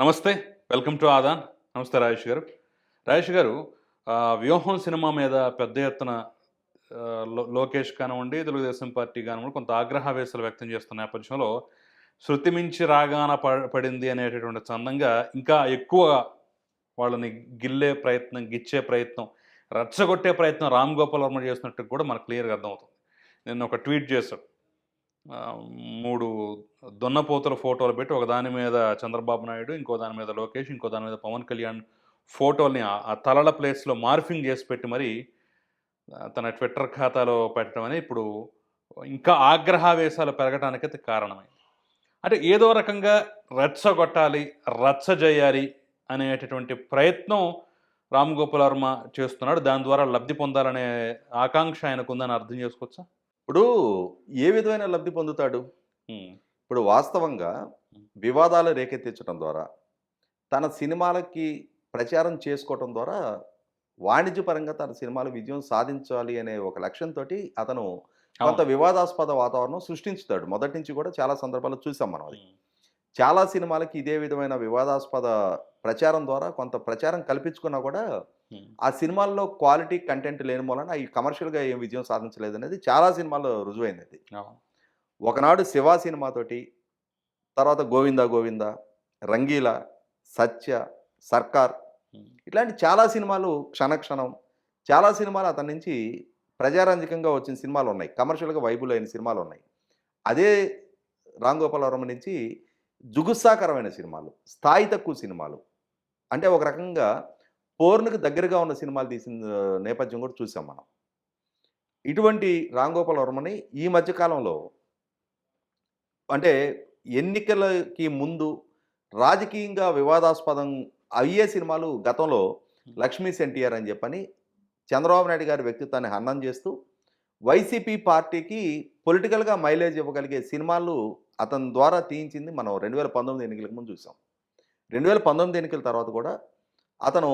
నమస్తే welcome to Aadan. నమస్తే రాజేష్ గారు. రాజేష్ గారు వ్యూహం సినిమా మీద పెద్ద ఎత్తున లో- లోకేష్ కానివ్వండి తెలుగుదేశం పార్టీ కానివ్వండి కొంత ఆగ్రహావేశాలు వ్యక్తం చేస్తున్న నేపథ్యంలో శృతి మించి రాగాన ప- పడింది అనేటటువంటి చందంగా ఇంకా ఎక్కువ వాళ్ళని గిల్లే ప్రయత్నం గిచ్చే ప్రయత్నం రచ్చగొట్టే ప్రయత్నం రామ్ గోపాల్ వర్మ చేస్తున్నట్టు కూడా మనకు క్లియర్గా అర్థమవుతుంది. నేను ఒక ట్వీట్ చేశాడు. మూడు దున్నపోతుల ఫోటోలు పెట్టి ఒక దాని మీద చంద్రబాబు నాయుడు ఇంకో దాని మీద లోకేష్ ఇంకో దాని మీద పవన్ కళ్యాణ్ ఫోటోల్ని ఆ- తలల ప్లేస్లో మార్ఫింగ్ చేసి పెట్టి మరి తన ట్విట్టర్ ఖాతాలో పెట్టడం అనేది ఇప్పుడు ఇంకా ఆగ్రహావేశాలు పెరగడానికైతే కారణమైంది. అంటే ఏదో రకంగా రెచ్చగొట్టాలి రచ్చ చేయాలి అనేటటువంటి ప్రయత్నం రామ్ గోపాల్ వర్మ చేస్తున్నాడు. దాని ద్వారా లబ్ధి పొందాలనే ఆకాంక్ష ఆయనకు ఉందని అర్థం చేసుకోవచ్చా? ఇప్పుడు ఏ విధమైన లబ్ధి పొందుతాడు? ఇప్పుడు వాస్తవంగా వివాదాలు రేకెత్తించడం ద్వారా తన సినిమాలకి ప్రచారం చేసుకోవటం ద్వారా వాణిజ్యపరంగా తన సినిమాలు విజయం సాధించాలి అనే ఒక లక్ష్యంతో అతను కొంత వివాదాస్పద వాతావరణం సృష్టించుతాడు. మొదటి నుంచి కూడా చాలా సందర్భాల్లో చూసాం మనం అది. చాలా సినిమాలకి ఇదే విధమైన వివాదాస్పద ప్రచారం ద్వారా కొంత ప్రచారం కల్పించుకున్నా కూడా ఆ సినిమాల్లో క్వాలిటీ కంటెంట్ లేని మూలన అవి కమర్షియల్గా ఏం విజయం సాధించలేదు అనేది చాలా సినిమాల్లో రుజువైంది అది. ఒకనాడు శివ సినిమాతోటి తర్వాత గోవింద గోవింద రంగీల సత్య సర్కార్ ఇట్లాంటి చాలా సినిమాలు క్షణక్షణం చాలా సినిమాలు అతని నుంచి ప్రజారంజకంగా వచ్చిన సినిమాలు ఉన్నాయి కమర్షియల్గా వైబుల్ అయిన సినిమాలు ఉన్నాయి అదే రామ్ గోపాల్ వర్మ నుంచి జుగుత్సాకరమైన సినిమాలు స్థాయి తక్కువ సినిమాలు. అంటే ఒక రకంగా పోర్నుకు దగ్గరగా ఉన్న సినిమాలు తీసిన నేపథ్యం కూడా చూసాం మనం. ఇటువంటి రామ్ గోపాల్ వర్మని ఈ మధ్యకాలంలో అంటే ఎన్నికలకి ముందు రాజకీయంగా వివాదాస్పదం అయ్యే సినిమాలు గతంలో లక్ష్మీ సెంటియర్ అని చెప్పని చంద్రబాబు నాయుడు గారి వ్యక్తిత్వాన్ని హన్నం చేస్తూ వైసీపీ పార్టీకి పొలిటికల్గా మైలేజ్ ఇవ్వగలిగే సినిమాలు అతని ద్వారా తీయించింది మనం రెండు వేల పంతొమ్మిది ఎన్నికలకు ముందు చూసాం. రెండు వేల పంతొమ్మిది ఎన్నికల తర్వాత కూడా అతను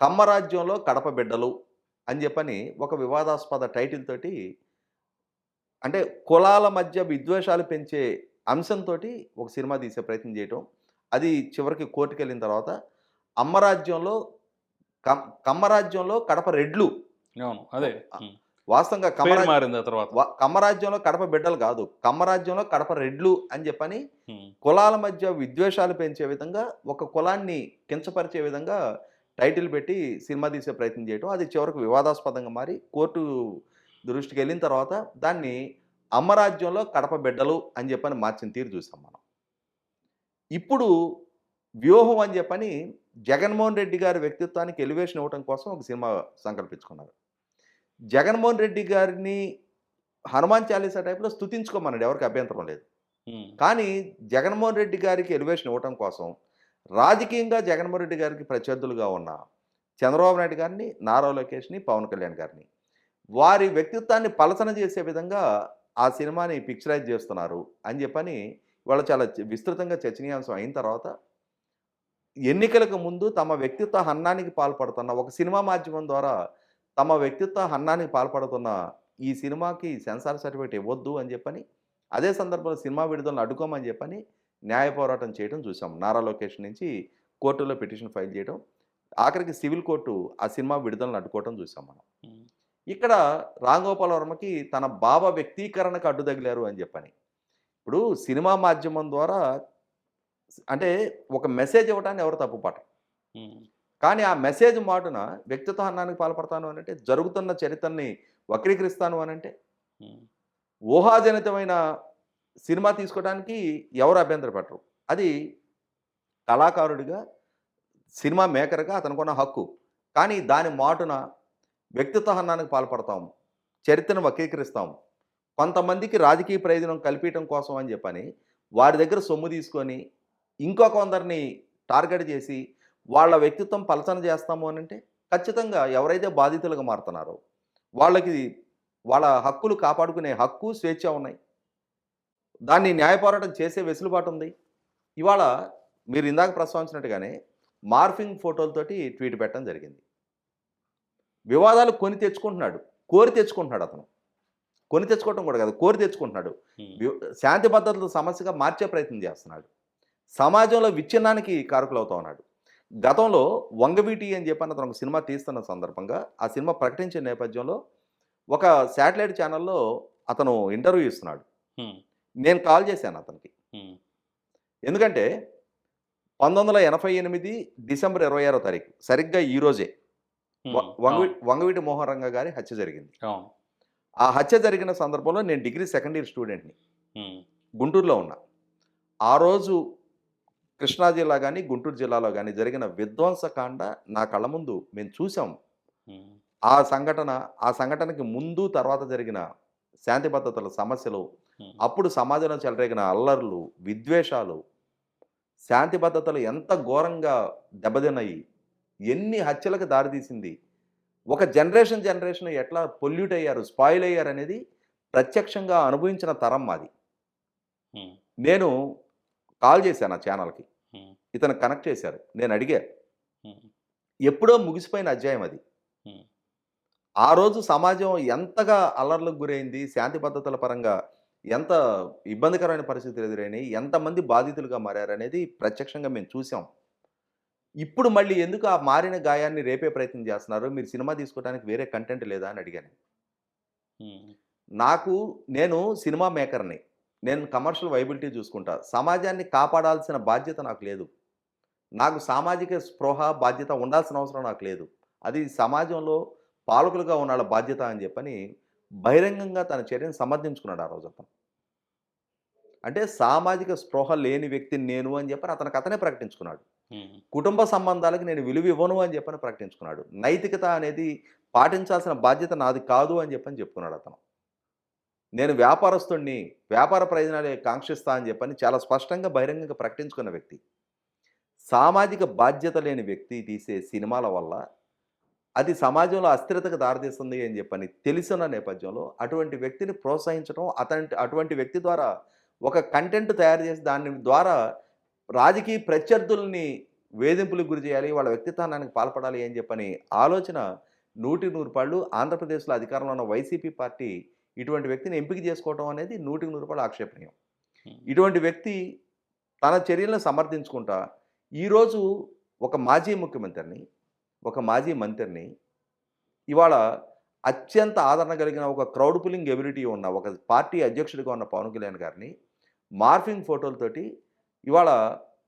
కమ్మరాజ్యంలో కడప బిడ్డలు అని చెప్పని ఒక వివాదాస్పద టైటిల్ తోటి అంటే కులాల మధ్య విద్వేషాలు పెంచే అంశంతో ఒక సినిమా తీసే ప్రయత్నం చేయటం. అది చివరికి కోర్టుకు వెళ్ళిన తర్వాత అమ్మరాజ్యంలో కమ్ కమ్మరాజ్యంలో కడప రెడ్లు. అవును అదే. వాస్తవంగా తర్వాత. కమ్మరాజ్యంలో కడప బిడ్డలు కాదు. కమ్మరాజ్యంలో కడప రెడ్లు అని చెప్పని కులాల మధ్య విద్వేషాలు పెంచే విధంగా ఒక కులాన్ని కించపరిచే విధంగా టైటిల్ పెట్టి సినిమా తీసే ప్రయత్నం చేయటం అది చివరకు వివాదాస్పదంగా మారి కోర్టు దృష్టికి వెళ్ళిన తర్వాత దాన్ని అమ్మరాజ్యంలో కడప బిడ్డలు అని చెప్పని మార్చిన తీరు చూసాం మనం. ఇప్పుడు వ్యూహం అని చెప్పని జగన్మోహన్ రెడ్డి గారి వ్యక్తిత్వానికి ఎలివేషన్ ఇవ్వడం కోసం ఒక సినిమా సంకల్పించుకున్నారు. జగన్మోహన్ రెడ్డి గారిని హనుమాన్ చాలీసా టైప్లో స్తుతించుకోమన్నాడు ఎవరికి అభ్యంతరం లేదు. కానీ జగన్మోహన్ రెడ్డి గారికి ఎలివేషన్ ఇవ్వటం కోసం రాజకీయంగా జగన్మోహన్ రెడ్డి గారికి ప్రత్యర్థులుగా ఉన్న చంద్రబాబు నాయుడు గారిని నారా లోకేష్ని పవన్ కళ్యాణ్ గారిని. వారి వ్యక్తిత్వాన్ని పలసన చేసే విధంగా ఆ సినిమాని పిక్చరైజ్ చేస్తున్నారు అని చెప్పని వాళ్ళు చాలా విస్తృతంగా చర్చనీయాంశం అయిన తర్వాత ఎన్నికలకు ముందు తమ వ్యక్తిత్వ హన్నానికి పాల్పడుతున్న ఒక సినిమా మాధ్యమం ద్వారా తమ వ్యక్తిత్వ హన్నానికి పాల్పడుతున్న ఈ సినిమాకి సెన్సార్ సర్టిఫికేట్ ఇవ్వద్దు అని చెప్పని అదే సందర్భంలో సినిమా విడుదలను అడ్డుకోమని చెప్పని న్యాయ పోరాటం చేయడం చూసాం. నారా లోకేష్ నుంచి కోర్టులో పిటిషన్ ఫైల్ చేయడం ఆఖరికి సివిల్ కోర్టు ఆ సినిమా విడుదలను అడ్డుకోవడం చూసాం మనం. ఇక్కడ రాంగోపాల్ వర్మకి తన భావ వ్యక్తీకరణకు అడ్డు తగిలారు అని చెప్పని. ఇప్పుడు సినిమా మాధ్యమం ద్వారా అంటే ఒక మెసేజ్ ఇవ్వడానికి ఎవరు తప్పు పట్టరు ఉమ్, కానీ ఆ మెసేజ్ మాటున వ్యక్తిత్వ హన్నానికి పాల్పడతాను అని అంటే జరుగుతున్న చరిత్రని వక్రీకరిస్తాను అని అంటే ఉమ్, ఊహాజనితమైన సినిమా తీసుకోవడానికి ఎవరు అభ్యంతరపడరు అది కళాకారుడిగా సినిమా మేకర్గా అతనుకున్న హక్కు. కానీ దాని మాటున వ్యక్తిత్వ హన్నానికి పాల్పడతాం. చరిత్రను వక్రీకరిస్తాం. కొంతమందికి రాజకీయ ప్రయోజనం కల్పించడం కోసం అని చెప్పని వారి దగ్గర సొమ్ము తీసుకొని ఇంకో కొందరిని టార్గెట్ చేసి వాళ్ళ వ్యక్తిత్వం పలచన చేస్తాము అని అంటే ఖచ్చితంగా ఎవరైతే బాధితులుగా మారుతున్నారో వాళ్ళకి వాళ్ళ హక్కులు కాపాడుకునే హక్కు స్వేచ్ఛ ఉన్నాయి. దాన్ని న్యాయ పోరాటం చేసే వెసులుబాటు ఉంది. ఇవాళ మీరు ఇందాక ప్రస్తావించినట్టుగానే మార్ఫింగ్ ఫోటోలతోటి ట్వీట్ పెట్టడం జరిగింది. వివాదాలు కొని తెచ్చుకుంటున్నాడు. కోరి తెచ్చుకుంటున్నాడు అతను. కొని తెచ్చుకోవటం కూడా కాదు కోరి తెచ్చుకుంటున్నాడు. శాంతి భద్రతల సమస్యగా మార్చే ప్రయత్నం చేస్తున్నాడు. సమాజంలో విచ్ఛిన్నానికి కారకులు అవుతా ఉన్నాడు. గతంలో వంగవీటి అని చెప్పని అతను ఒక సినిమా తీస్తున్న సందర్భంగా ఆ సినిమా ప్రకటించే నేపథ్యంలో ఒక శాటిలైట్ ఛానల్లో అతను ఇంటర్వ్యూ ఇస్తున్నాడు. నేను కాల్ చేశాను అతనికి. ఎందుకంటే పంతొమ్మిది వందల ఎనభై ఎనిమిది డిసెంబర్ ఇరవై ఆరో తారీఖు సరిగ్గా ఈ రోజే. వంగవీ వంగవీటి మోహన్ రంగ గారి హత్య జరిగింది ఆ హత్య జరిగిన సందర్భంలో నేను డిగ్రీ సెకండ్ ఇయర్ స్టూడెంట్ని. గుంటూరులో ఉన్నా ఆ రోజు కృష్ణా జిల్లా కానీ గుంటూరు జిల్లాలో కానీ జరిగిన విధ్వంసకాండ నా కళ్ళ ముందు మేము చూసాం. ఆ సంఘటన ఆ సంఘటనకి ముందు తర్వాత జరిగిన శాంతి భద్రతల సమస్యలు. అప్పుడు సమాజంలో చెలరేగిన అల్లర్లు విద్వేషాలు శాంతి భద్రతలు ఎంత ఘోరంగా దెబ్బతిన్నాయి ఎన్ని హత్యలకు దారితీసింది ఒక జనరేషన్ జనరేషన్ ఎట్లా పొల్యూట్ అయ్యారు స్పాయిల్ అయ్యారు అనేది ప్రత్యక్షంగా అనుభవించిన తరం మాది. నేను కాల్ చేశాను ఆ ఛానల్కి. ఇతను కనెక్ట్ చేశారు నేను అడిగా. ఎప్పుడో ముగిసిపోయిన అధ్యాయం అది. ఆ రోజు సమాజం ఎంతగా అల్లర్లకు గురైంది శాంతి భద్రతల పరంగా ఎంత ఇబ్బందికరమైన పరిస్థితులు ఎదురైనాయి ఎంతమంది బాధితులుగా మారారనేది ప్రత్యక్షంగా మేము చూసాం. ఇప్పుడు మళ్ళీ ఎందుకు ఆ మారిన గాయాన్ని రేపే ప్రయత్నం చేస్తున్నారు? మీరు సినిమా తీసుకోవడానికి వేరే కంటెంట్ లేదా అని అడిగాను. నాకు నేను సినిమా మేకర్ని. నేను కమర్షియల్ వైబిలిటీ చూసుకుంటా. సమాజాన్ని కాపాడాల్సిన బాధ్యత నాకు లేదు. నాకు సామాజిక స్పృహ బాధ్యత ఉండాల్సిన అవసరం నాకు లేదు. అది సమాజంలో పాలకులుగా ఉన్న బాధ్యత అని చెప్పని బహిరంగంగా తన చర్యను సమర్థించుకున్నాడు ఆ రోజు అతను అంటే సామాజిక స్పృహ లేని వ్యక్తిని నేను అని చెప్పని అతనికి అతనే ప్రకటించుకున్నాడు. కుటుంబ సంబంధాలకు నేను విలువ ఇవ్వను అని చెప్పని ప్రకటించుకున్నాడు. నైతికత అనేది పాటించాల్సిన బాధ్యత నాది కాదు అని చెప్పని చెప్పుకున్నాడు అతను. నేను వ్యాపారస్తుడిని వ్యాపార ప్రయోజనాలే కాంక్షిస్తా అని చెప్పని చాలా స్పష్టంగా బహిరంగంగా ప్రకటించుకున్న వ్యక్తి. సామాజిక బాధ్యత లేని వ్యక్తి తీసే సినిమాల వల్ల అది సమాజంలో అస్థిరతకు దారితీస్తుంది అని చెప్పని తెలిసిన నేపథ్యంలో అటువంటి వ్యక్తిని ప్రోత్సహించడం అతని అటువంటి వ్యక్తి ద్వారా ఒక కంటెంట్ తయారు చేసి దాని ద్వారా రాజకీయ ప్రత్యర్థుల్ని వేధింపులకు గురి చేయాలి వాళ్ళ వ్యక్తిత్వానికి పాల్పడాలి అని చెప్పని ఆలోచన నూటి నూరు పాళ్ళు ఆంధ్రప్రదేశ్లో అధికారంలో ఉన్న వైసీపీ పార్టీ ఇటువంటి వ్యక్తిని ఎంపిక చేసుకోవడం అనేది నూటికి నూరు రూపాయలు ఆక్షేపణీయం. ఇటువంటి వ్యక్తి తన చర్యలను సమర్థించుకుంటా ఈరోజు ఒక మాజీ ముఖ్యమంత్రిని ఒక మాజీ మంత్రిని ఇవాళ అత్యంత ఆదరణ కలిగిన ఒక క్రౌడ్ పులింగ్ ఎబిలిటీ ఉన్న ఒక పార్టీ అధ్యక్షుడిగా ఉన్న పవన్ కళ్యాణ్ గారిని మార్ఫింగ్ ఫోటోలతోటి ఇవాళ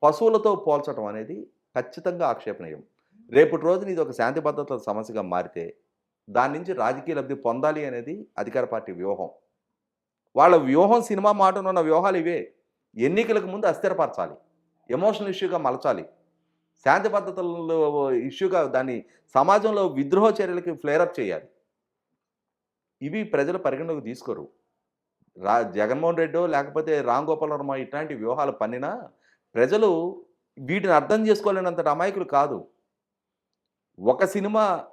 పశువులతో పోల్చడం అనేది ఖచ్చితంగా ఆక్షేపణీయం. రేపటి రోజున ఇది ఒక శాంతి భద్రతల సమస్యగా మారితే దాని నుంచి రాజకీయ లబ్ధి పొందాలి అనేది అధికార పార్టీ వ్యూహం. వాళ్ళ వ్యూహం సినిమా మాటనున్న వ్యూహాలు ఇవే. ఎన్నికలకు ముందు అస్థిరపరచాలి. ఎమోషనల్ ఇష్యూగా మలచాలి. శాంతి భద్రతలలో ఇష్యూగా దాన్ని సమాజంలో విద్రోహ చర్యలకి ఫ్లేరప్ చేయాలి. ఇవి ప్రజలు పరిగణలోకి తీసుకోరు. రా జగన్మోహన్ రెడ్డో లేకపోతే రామ్ గోపాల్ వర్మ ఇట్లాంటి వ్యూహాలు పన్నినా ప్రజలు వీటిని అర్థం చేసుకోలేనంత అమాయకులు కాదు. ఒక సినిమా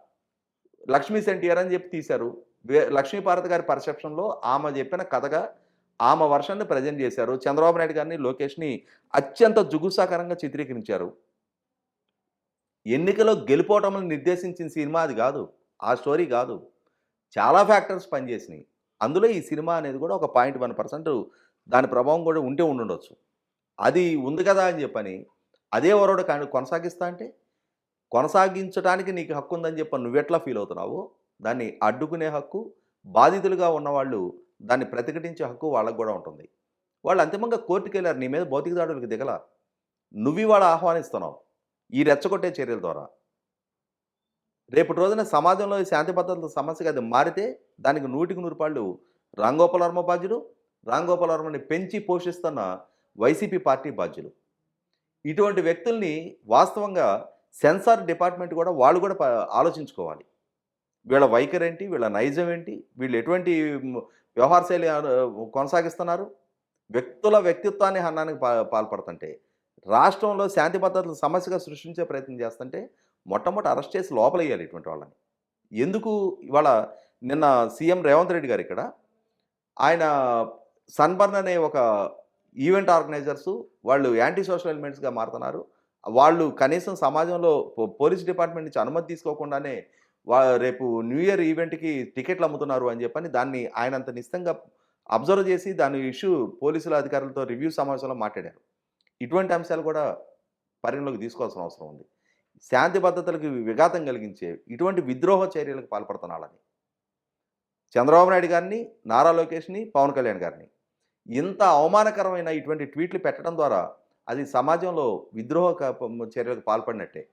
లక్ష్మీ సెంటియర్ అని చెప్పి తీశారు. లక్ష్మీపార్వతి గారి పర్సెప్షన్లో ఆమె చెప్పిన కథగా ఆమె వర్షాన్ని ప్రజెంట్ చేశారు. చంద్రబాబు నాయుడు గారిని లోకేష్ని అత్యంత జుగుసాకరంగా చిత్రీకరించారు. ఎన్నికలో గెలుపోవటంలో నిర్దేశించిన సినిమా అది కాదు. ఆ స్టోరీ కాదు. చాలా ఫ్యాక్టర్స్ పనిచేసినాయి. అందులో ఈ సినిమా అనేది కూడా ఒక పాయింట్ వన్ పర్సెంట్ దాని ప్రభావం కూడా ఉంటే ఉండుండొచ్చు. అది ఉంది కదా అని చెప్పని అదే వరవడు కానీ కొనసాగిస్తా అంటే కొనసాగించడానికి నీకు హక్కు ఉందని చెప్పి నువ్వెట్లా ఫీల్ అవుతున్నావు దాన్ని అడ్డుకునే హక్కు బాధితులుగా ఉన్నవాళ్ళు దాన్ని ప్రతిఘటించే హక్కు వాళ్ళకు కూడా ఉంటుంది. వాళ్ళు అంతిమంగా కోర్టుకు వెళ్ళారు నీ మీద భౌతిక దాడులకు దిగల. నువ్వు వాళ్ళు ఆహ్వానిస్తున్నావు. ఈ రెచ్చగొట్టే చర్యల ద్వారా. రేపటి రోజున సమాజంలో శాంతి భద్రతల సమస్యగా అది మారితే దానికి నూటికి నూరు పాళ్ళు వర్మ బాధ్యుడు రాంగోపాల వర్మని పెంచి పోషిస్తున్న వైసీపీ పార్టీ బాధ్యులు. ఇటువంటి వ్యక్తుల్ని వాస్తవంగా సెన్సార్ డిపార్ట్మెంట్ కూడా వాళ్ళు కూడా ఆలోచించుకోవాలి. వీళ్ళ వైఖరి ఏంటి వీళ్ళ నైజం ఏంటి వీళ్ళు ఎటువంటి వ్యవహార శైలి కొనసాగిస్తున్నారు? వ్యక్తుల వ్యక్తిత్వాన్ని హన్నానికి పాల్పడుతుంటే రాష్ట్రంలో శాంతి భద్రతలు సమస్యగా సృష్టించే ప్రయత్నం చేస్తుంటే మొట్టమొదటి అరెస్ట్ చేసి లోపలేయాలి ఇటువంటి వాళ్ళని. ఎందుకు ఇవాళ నిన్న సీఎం రేవంత్ రెడ్డి గారు ఇక్కడ ఆయన సన్బర్న్ అనే ఒక ఈవెంట్ ఆర్గనైజర్స్ వాళ్ళు యాంటీ సోషల్ ఎలిమెంట్స్గా మారుతున్నారు. వాళ్ళు కనీసం సమాజంలో పో- పోలీస్ డిపార్ట్మెంట్ నుంచి అనుమతి తీసుకోకుండానే వా రేపు న్యూ ఇయర్ ఈవెంట్కి టికెట్లు అమ్ముతున్నారు అని చెప్పని దాన్ని ఆయన అంత నిశ్చితంగా అబ్జర్వ్ చేసి దాని ఇష్యూ పోలీసుల అధికారులతో రివ్యూ సమావేశంలో మాట్లాడారు. ఇటువంటి అంశాలు కూడా పరిగణలోకి తీసుకోవాల్సిన అవసరం ఉంది. శాంతి భద్రతలకు విఘాతం కలిగించే ఇటువంటి విద్రోహ చర్యలకు పాల్పడుతున్నాళ్ళని. చంద్రబాబు నాయుడు గారిని నారా లోకేష్ని పవన్ కళ్యాణ్ గారిని ఇంత అవమానకరమైన ఇటువంటి ట్వీట్లు పెట్టడం ద్వారా అది సమాజంలో విద్రోహ చర్యలకు పాల్పడినట్టే.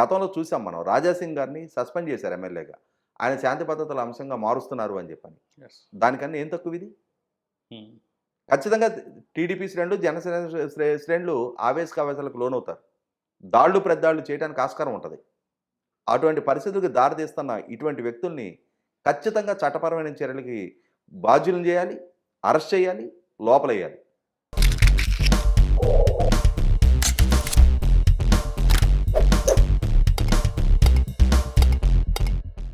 గతంలో చూసాం మనం రాజాసింగ్ గారిని సస్పెండ్ చేశారు ఎమ్మెల్యేగా. ఆయన శాంతి భద్రతల అంశంగా మారుస్తున్నారు అని చెప్పని. దానికన్నా ఏం తక్కువ ఇది. ఖచ్చితంగా టీడీపీ శ్రేణులు జనసేన శ్రేణులు ఆవేశకావేశాలకు లోనవుతారు. దాళ్ళు ప్రద్దాళ్ళు చేయడానికి ఆస్కారం ఉంటుంది. అటువంటి పరిస్థితులకు దారితీస్తున్న ఇటువంటి వ్యక్తుల్ని ఖచ్చితంగా చట్టపరమైన చర్యలకి బాధ్యులను చేయాలి అరెస్ట్ చేయాలి లోపలేయాలి.